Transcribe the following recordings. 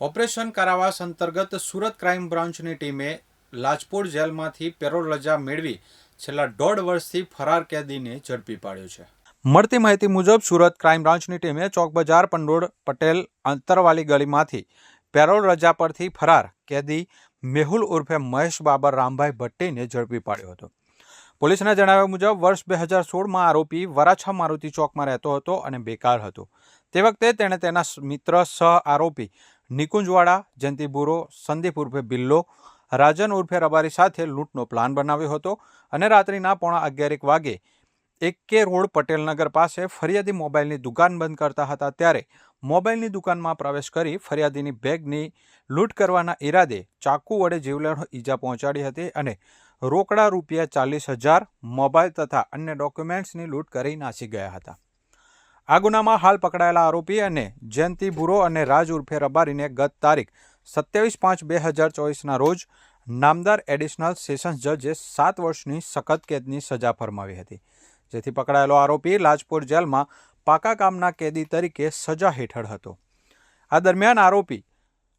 Operation કારાવાસ અંતર્ગત Surat crime બ્રાન્ચની ટીમે લાજપોર જેલમાંથી પેરોલ રજા મેળવી છેલ્લા દોઢ વર્ષથી ફરાર કેદીને ઝડપી પાડ્યો છે. મળતી માહિતી મુજબ સુરત ક્રાઇમ બ્રાન્ચની ટીમે ચોક બજાર પંડોળ પટેલ અંતરવાલી ગલીમાંથી પેરોલ રજા પરથી ફરાર કેદી મેહુલ ઉર્ફે મહેશ બાબર રામભાઈ ભટ્ટીને ઝડપી પાડ્યો હતો. પોલીસના જણાવ્યા મુજબ વર્ષ બે હજાર સોળમાં આરોપી વરાછા મારુતિ ચોકમાં રહેતો હતો અને બેકાર હતો. તે વખતે તેણે તેના મિત્ર સહ આરોપી નિકુંજવાડા જયંતિબુરો સંદીપ ઉર્ફે બિલ્લો, રાજન ઉર્ફે રબારી સાથે લૂંટનો પ્લાન બનાવ્યો હતો અને રાત્રિના પોણા અગિયારેક વાગે એકે રોડ પટેલનગર પાસે ફરિયાદી મોબાઈલની દુકાન બંધ કરતા હતા ત્યારે મોબાઈલની દુકાનમાં પ્રવેશ કરી ફરિયાદીની બેગની લૂંટ કરવાના ઈરાદે ચાકુ વડે જીવલેણ ઈજા પહોંચાડી હતી અને રોકડા રૂપિયા ચાલીસ હજાર, મોબાઈલ તથા અન્ય ડોક્યુમેન્ટ્સની લૂંટ કરી નાસી ગયા હતા. આ ગુનામાં હાલ પકડાયેલા આરોપી અને જયંતિ ભુરો અને રાજ ઉર્ફે રબારીને ગત તારીખ સત્યાવીસ પાંચ બે હજાર ચોવીસના રોજ નામદાર એડિશનલ સેશન્સ જજે સાત વર્ષની સખત કેદની સજા ફરમાવી હતી. જેથી પકડાયેલો આરોપી લાજપોર જેલમાં પાકા કામના કેદી તરીકે સજા હેઠળ હતો. આ દરમિયાન આરોપી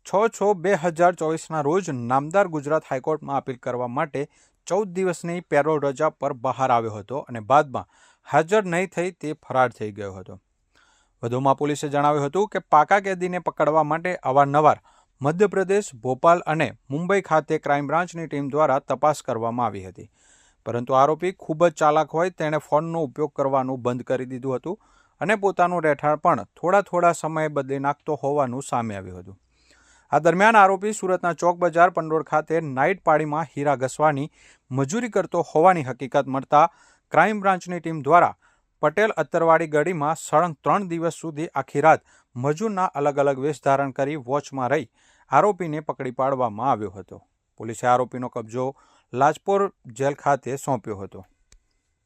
છ છ બે હજાર ચોવીસના રોજ નામદાર ગુજરાત હાઈકોર્ટમાં અપીલ કરવા માટે ચૌદ દિવસની પેરોલ રજા પર બહાર આવ્યો હતો અને બાદમાં હાજર નહીં થઈ તે ફરાર થઈ ગયો હતો. વધુમાં પોલીસે જણાવ્યું હતું કે પાકા કેદીને પકડવા માટે અવારનવાર મધ્યપ્રદેશ, ભોપાલ અને મુંબઈ ખાતે ક્રાઇમ બ્રાન્ચની ટીમ દ્વારા તપાસ કરવામાં આવી હતી. પરંતુ આરોપી ખૂબ જ ચાલાક હોય તેણે ફોનનો ઉપયોગ કરવાનું બંધ કરી દીધું હતું અને પોતાનું રહેઠાણ પણ થોડા થોડા સમયે બદલી નાખતો હોવાનું સામે આવ્યું હતું. આ દરમિયાન આરોપી સુરતના ચોક બજાર પંડોળ ખાતે નાઇટ પાળીમાં હીરા ઘસવાની મજૂરી કરતો હોવાની હકીકત મળતા ક્રાઇમ બ્રાન્ચની ટીમ દ્વારા પટેલ અત્તરવાડી ગઢીમાં સળંગ ત્રણ દિવસ સુધી આખી રાત મજૂરના અલગ અલગ વેશ ધારણ કરી વોચમાં રહી આરોપીને પકડી પાડવામાં આવ્યો હતો. પોલીસે આરોપીનો કબજો લાજપોર જેલ ખાતે સોંપ્યો હતો.